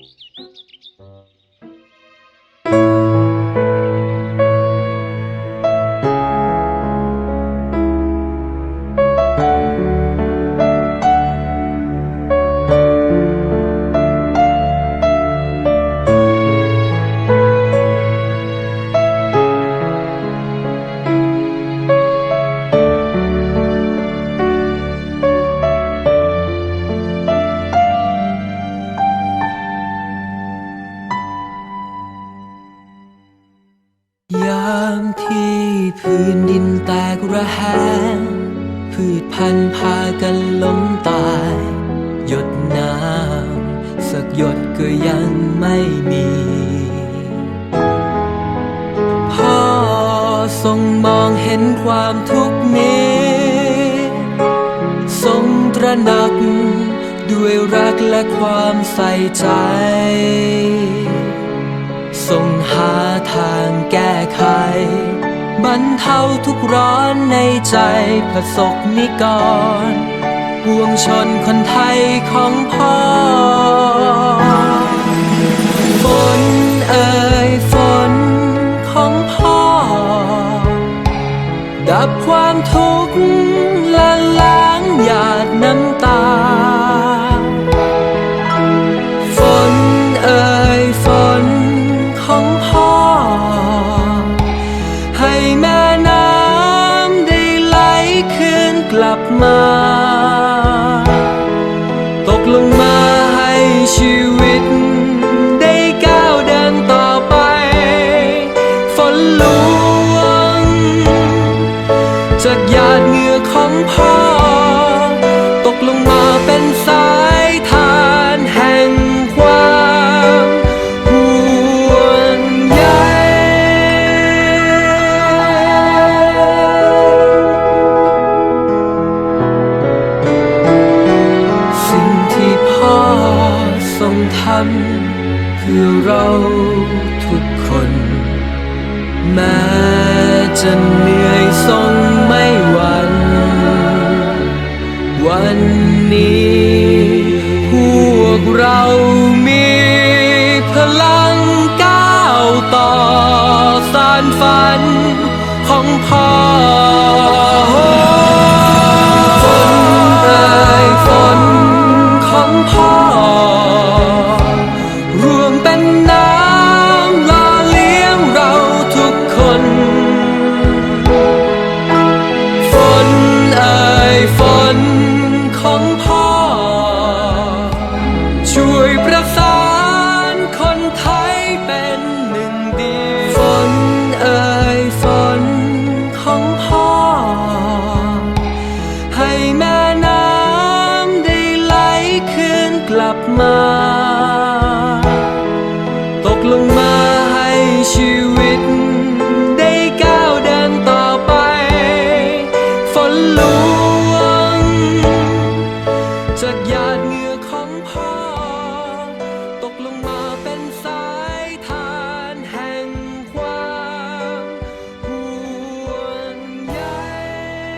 Música ยามที่พื้นดินแตกระแหงพืชพันธุ์พากันล้มตาย หยดน้ำสักหยดก็ยังไม่มี พ่อทรงมองเห็นความทุกข์นี้ ทรงตระหนักด้วยรักและความใส่ใจ ทรงหาทางแก้ไข บรรเทาทุกร้อนในใจผสกนิกรปวงชนคนไทยของพ่อฝนเอ่ยฝนของพ่อ ดับความทุกข์และล้างหยาดน้ำตา กลับมา ตกลงมาให้ชีวิต ได้ก้าวเดินต่อไป ฝนหลวงจากหยาดเหงื่อของพ่อ งทำเพื่อเราทุกคน แม้จะเหนื่อยทรงไม่หวั่นวันนี้พวกเรามีพลังก้าวต่อสานฝันของพ่อ 好